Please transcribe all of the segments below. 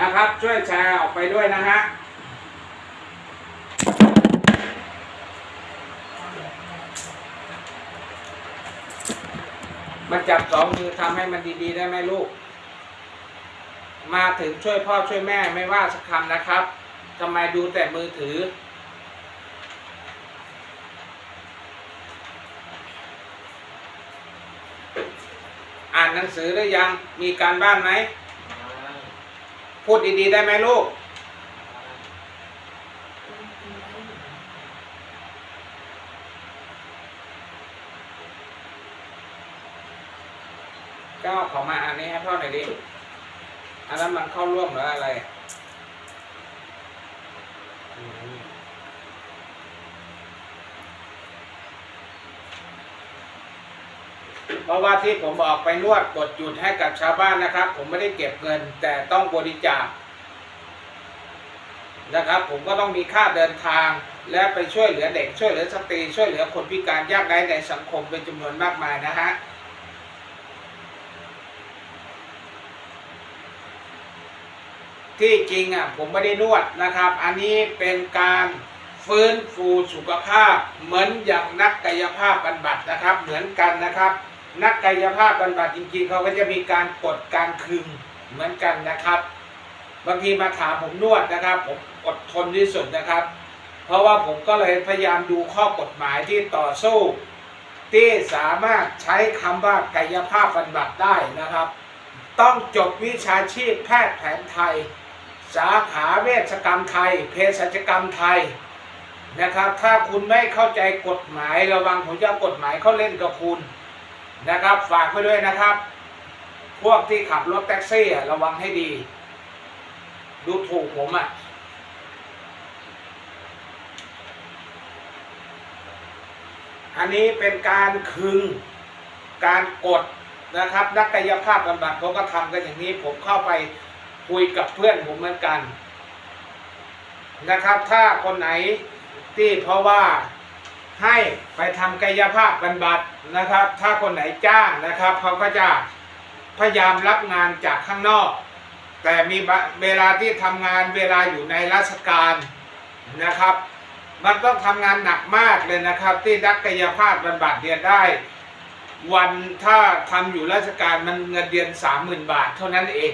นะครับ ช่วยแชร์ออกไปด้วยนะฮะมันจับสองมือทำให้มันดีๆ ได้ไหมลูก มาถึงช่วยพ่อช่วยแม่ไม่ว่าสักคำนะครับทำไมดูแต่มือถือ อ่านหนังสือหรือยังมีการบ้านไหม พูดดีๆ ได้ไหมลูกก็เอาขอมาอันนี้ให้พ่อหน่อยดิ อันนั้นมันเข้าร่วมหรืออะไร เพราะว่าที่ผมออกไปนวดกดจุดให้กับชาวบ้านนะครับ ผมไม่ได้เก็บเงิน แต่ต้องบริจาคนะครับ ผมก็ต้องมีค่าเดินทาง และไปช่วยเหลือเด็กช่วยเหลือสตรีช่วยเหลือคนพิการยากไร้ในสังคมเป็นจำนวนมากมายนะฮะที่จริงอะผมไม่ได้นวดนะครับ อันนี้เป็นการฟื้นฟูสุขภาพ เหมือนอย่างนักกายภาพบำบัดนะครับ เหมือนกันนะครับ นักกายภาพบำบัดจริงๆเขาก็จะมีการกดการคึงเหมือนกันนะครับ บางทีมาถามผมนวดนะครับ ผมอดทนที่สุดนะครับ เพราะว่าผมก็เลยพยายามดูข้อกฎหมายที่ต่อสู้ ที่สามารถใช้คำว่ากายภาพบำบัดได้นะครับ ต้องจบวิชาชีพแพทย์แผนไทย สาขาเวชกรรมไทยเภสัชกรรมไทยนะครับ ถ้าคุณไม่เข้าใจกฎหมายระวังผมจะกฎหมายเข้าเล่นกับคุณ นะครับฝากไว้ด้วยนะครับ พวกที่ขับรถแท็กซี่ระวังให้ดี ดูถูกผมอะอันนี้เป็นการคึงการกดนะครับ นักกายภาพบำบัดเขาก็ทำกันอย่างนี้ ผมเข้าไปคุยกับเพื่อนผมเหมือนกัน นะครับ ถ้าคนไหนที่เพราะว่า ให้ไปทำกายภาพบำบัดนะครับ ถ้าคนไหนจ้างนะครับเขาก็จะพยายามรับงานจากข้างนอก แต่มีเวลาที่ทำงานเวลาอยู่ในราชการนะครับ มันต้องทำงานหนักมากเลยนะครับ ที่นักกายภาพบำบัดเนี่ยได้ วันถ้าทำอยู่ราชการมันเงินเดือนสามหมื่นบาทเท่านั้นเอง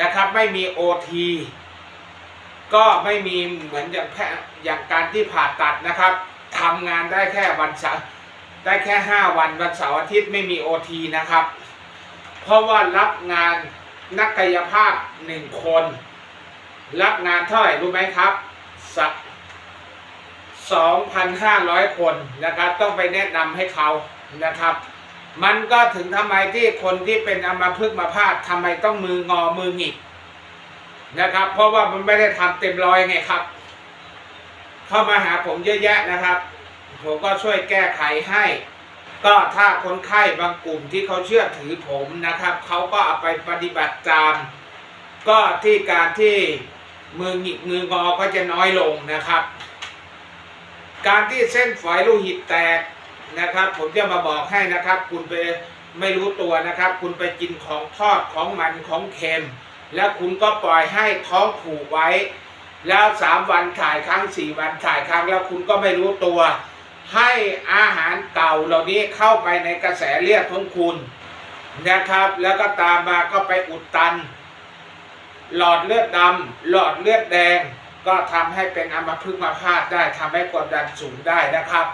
นะครับไม่มีโอทีก็ไม่มีเหมือนอย่างแพอย่างการที่ผ่าตัดนะครับ ทำงานได้แค่วันเสาร์ได้แค่ห้าวันวันเสาร์อาทิตย์ไม่มีโอทีนะครับ เพราะว่ารับงานนักกายภาพหนึ่งคน รับงานเท่าไหร่รู้ไหมครับสัก2,500 คนนะครับ ต้องไปแนะนำให้เขานะครับ มันก็ถึงทำไมที่คนที่เป็นอัมพฤกมาพาดทำไมต้องมืองอมือหงิกนะครับ เพราะว่ามันไม่ได้ทำเต็มร้อยไงครับ เข้ามาหาผมเยอะแยะนะครับ ผมก็ช่วยแก้ไขให้ ก็ถ้าคนไข้บางกลุ่มที่เขาเชื่อถือผมนะครับ เขาก็เอาไปปฏิบัติตาม ก็ที่การที่มือหงิกมืองอก็จะน้อยลงนะครับ การที่เส้นฝอยโลหิตแตกนะครับ ผมจะมาบอกให้นะครับ คุณไปไม่รู้ตัวนะครับ คุณไปกินของทอดของมันของเค็ม แล้วคุณก็ปล่อยให้ท้องผูกไว้ แล้วสามวันถ่ายครั้งสี่วันถ่ายครั้งแล้วคุณก็ไม่รู้ตัว ให้อาหารเก่าเหล่านี้เข้าไปในกระแสเลือดของคุณนะครับ แล้วก็ตามมาก็ไปอุดตัน หลอดเลือดดำหลอดเลือดแดง ก็ทำให้เป็นอัมพฤกษ์มาพาดได้ทำให้ความดันสูงได้นะครับ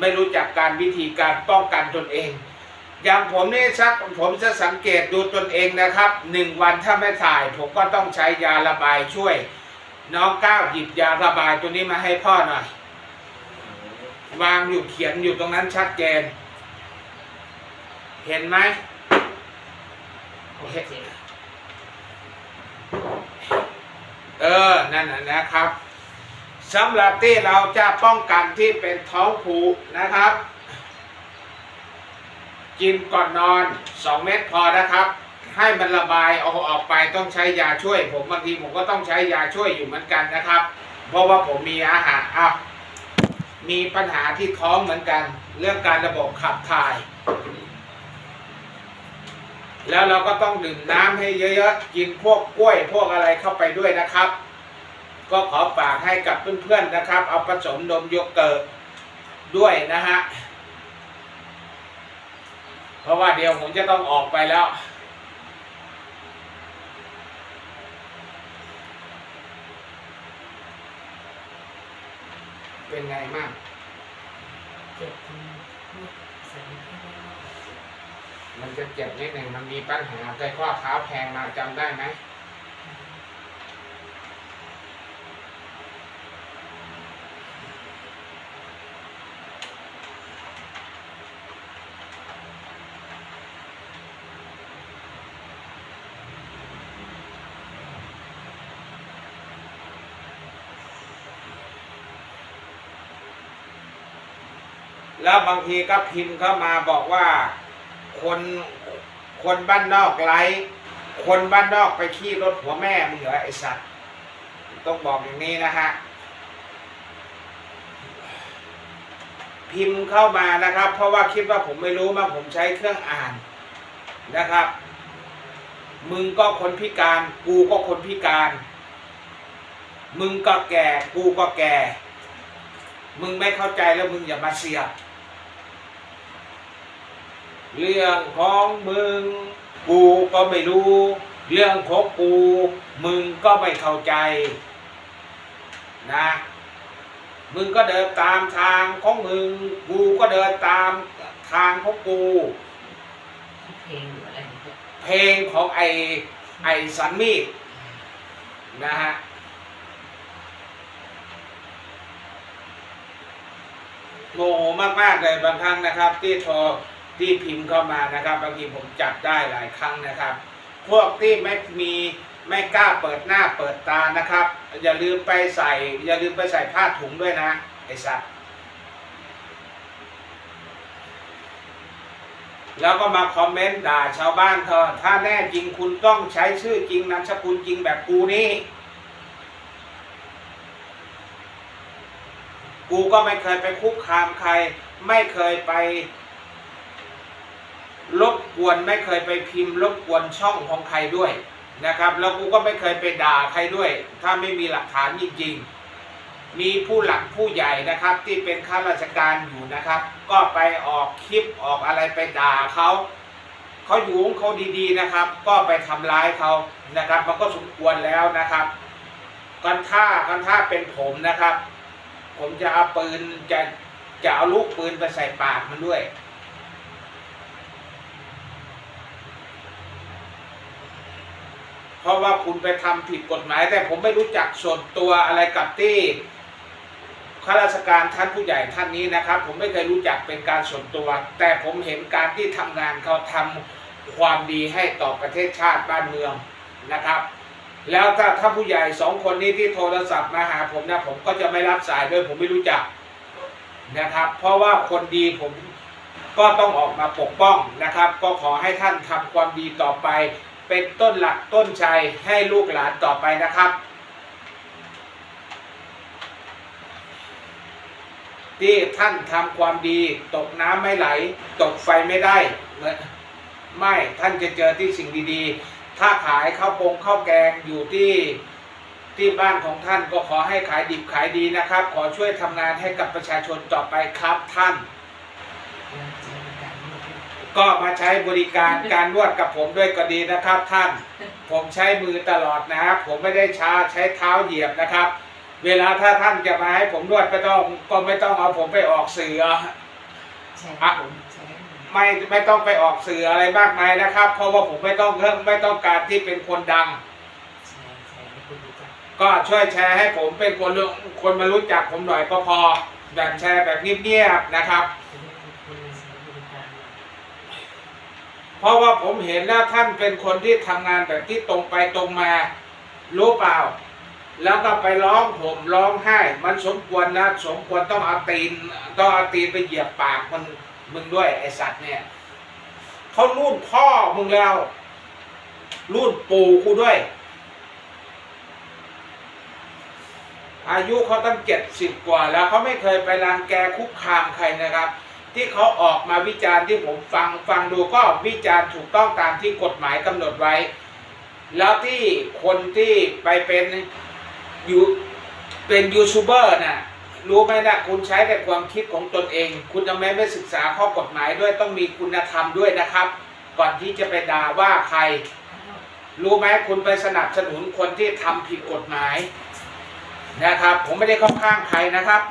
ไม่รู้จักการวิธีการป้องกันตนเองอย่างผมนี่สักผมจะสังเกตดูตนเองนะครับหนึ่งวันถ้าไม่ถ่าย ผมก็ต้องใช้ยาระบายช่วย น้องก้าวหยิบยาระบายตัวนี้มาให้พ่อหน่อย วางอยู่เขียนอยู่ตรงนั้นชัดเจน เห็นไหมเห็นเออ นั่นนะนะครับสำหรับที่เราจะป้องกันที่เป็นท้องผูกนะครับ กินก่อนนอน 2 เม็ดพอนะครับ ให้มันระบายเอาออกไปต้องใช้ยาช่วย ผมบางทีผมก็ต้องใช้ยาช่วยอยู่เหมือนกันนะครับ เพราะว่าผมมีอาหารอ้าวมีปัญหาที่ท้องเหมือนกัน เรื่องการระบบขับถ่าย แล้วเราก็ต้องดื่มน้ำให้เยอะๆกินพวกกล้วยพวกอะไรเข้าไปด้วยนะครับ ก็ขอฝากให้กับเพื่อนๆนะครับ เอาผสมนมโยเกิร์ตด้วยนะฮะเพราะว่าเดี๋ยวผมจะต้องออกไปแล้ว เป็นไงมากเจ็บตรงนี้ใส่ไม่ได้มันจะเจ็บนิดหนึ่งมันมีปัญหาเคยข้อเท้าแพงมาจำได้ไหม แล้วบางทีก็พิมพ์เข้ามาบอกว่าคนคนบ้านนอกไลฟ์คนบ้านนอกไปขี้รถหัวแม่มึงเหรอไอสัตว์ต้องบอกอย่างนี้นะฮะพิมพ์เข้ามานะครับ เพราะว่าคิดว่าผมไม่รู้มาผมใช้เครื่องอ่านนะครับ มึงก็คนพิการ กูก็คนพิการ มึงก็แก่ กูก็แก่ มึงไม่เข้าใจแล้วมึงอย่ามาเสียบ เรื่องของมึง กูก็ไม่รู้ เรื่องของกู มึงก็ไม่เข้าใจ นะ มึงก็เดินตามทางของมึง กูก็เดินตามทางของกู เพลงหรืออะไรเนี่ยเพลงของไอไอสันมีดนะฮะโง่มากๆเลยบางครั้งนะครับ ที่โทร ที่พิมพ์เข้ามานะครับบางทีผมจับได้หลายครั้งนะครับ พวกที่ไม่มีไม่กล้าเปิดหน้าเปิดตานะครับ อย่าลืมไปใส่ อย่าลืมไปใส่ผ้าถุงด้วยนะไอ้สัตว์แล้วก็มาคอมเมนต์ด่าชาวบ้านเขาถ้าแน่จริงคุณต้องใช้ชื่อจริงนามสกุลจริงแบบกูนี่กูก็ไม่เคยไปคุกคามใคร ไม่เคยไป รบกวนไม่เคยไปพิมพ์รบกวนช่องของใครด้วยนะครับแล้วกูก็ไม่เคยไปด่าใครด้วย ถ้าไม่มีหลักฐานจริงๆ มีผู้หลักผู้ใหญ่นะครับที่เป็นข้าราชการอยู่นะครับ ก็ไปออกคลิปออกอะไรไปด่าเขาเขาอยู่ของเขาดีๆนะครับ ก็ไปทำร้ายเขานะครับ มันก็สมควรแล้วนะครับกันท่ากันท่าเป็นผมนะครับ ผมจะเอาปืนจะจะเอาลูกปืนไปใส่ปากมันด้วย เพราะว่าคุณไปทำผิดกฎหมาย แต่ผมไม่รู้จักส่วนตัวอะไรกับที่ข้าราชการท่านผู้ใหญ่ท่านนี้นะครับ ผมไม่เคยรู้จักเป็นการส่วนตัว แต่ผมเห็นการที่ทำงานเขาทำความดีให้ต่อประเทศชาติบ้านเมืองนะครับ แล้วถ้าถ้าผู้ใหญ่สองคนนี้ที่โทรศัพท์มาหาผมนะผมก็จะไม่รับสายด้วยผมไม่รู้จักนะครับ เพราะว่าคนดีผมก็ต้องออกมาปกป้องนะครับ ก็ขอให้ท่านทำความดีต่อไป เป็นต้นหลักต้นชัยให้ลูกหลานต่อไปนะครับ ที่ท่านทำความดีตกน้ำไม่ไหล ตกไฟไม่ได้ไม่ท่านจะเจอที่สิ่งดีๆ ถ้าขายข้าวปงข้าวแกงอยู่ที่ที่บ้านของท่านก็ขอให้ขายดิบขายดีนะครับ ขอช่วยทำงานให้กับประชาชนต่อไปครับท่าน เราใช้ในการนวดด้วย ก็มาใช้บริการการนวดกับผมด้วยก็ดีนะครับ ท่าน ผมใช้มือตลอดนะครับ ผมไม่ได้ช้าใช้เท้าเหยียบนะครับ เวลาถ้าท่านจะมาให้ผมนวดก็ต้องก็ไม่ต้องเอาผมไปออกสื่อใช้ให้ผมใช้ให้ผมไม่ไม่ต้องไปออกสื่ออะไรมากมายนะครับ เพราะว่าผมไม่ต้องเรื่องไม่ต้องการที่เป็นคนดัง ใช้ใช้ให้คุณรู้จักก็ช่วยแชร์ให้ผมเป็นคนรู้คนมารู้จักผมหน่อยก็พอแบบแชร์แบบเงียบๆนะครับจะได้มีคนมาใช้บริการเรา เพราะว่าผมเห็นแล้วท่านเป็นคนที่ทำงานแบบที่ตรงไปตรงมา รู้เปล่า แล้วก็ไปร้องผมร้องไห้ มันสมควรนะสมควรต้องเอาตีนต้องเอาตีนไปเหยียบปากมันมึงด้วยไอสัตว์เนี่ยเขารุ่นพ่อมึงแล้วรุ่นปู่กูด้วย อายุเขาตั้งเจ็ดสิบกว่าแล้วเขาไม่เคยไปรังแกคุกคามใครนะครับ ที่เขาออกมาวิจารณ์ที่ผมฟังฟังดูก็วิจารณ์ถูกต้องตามที่กฎหมายกำหนดไว้ แล้วที่คนที่ไปเป็นยูเป็นยูทูบเบอร์น่ะรู้ไหมนะคุณใช้แต่ความคิดของตนเอง คุณทำไมไม่ศึกษาข้อกฎหมายด้วยต้องมีคุณธรรมด้วยนะครับ ก่อนที่จะไปด่าว่าใคร รู้ไหมคุณไปสนับสนุนคนที่ทำผิดกฎหมายนะครับ ผมไม่ได้เข้าข้างใครนะครับ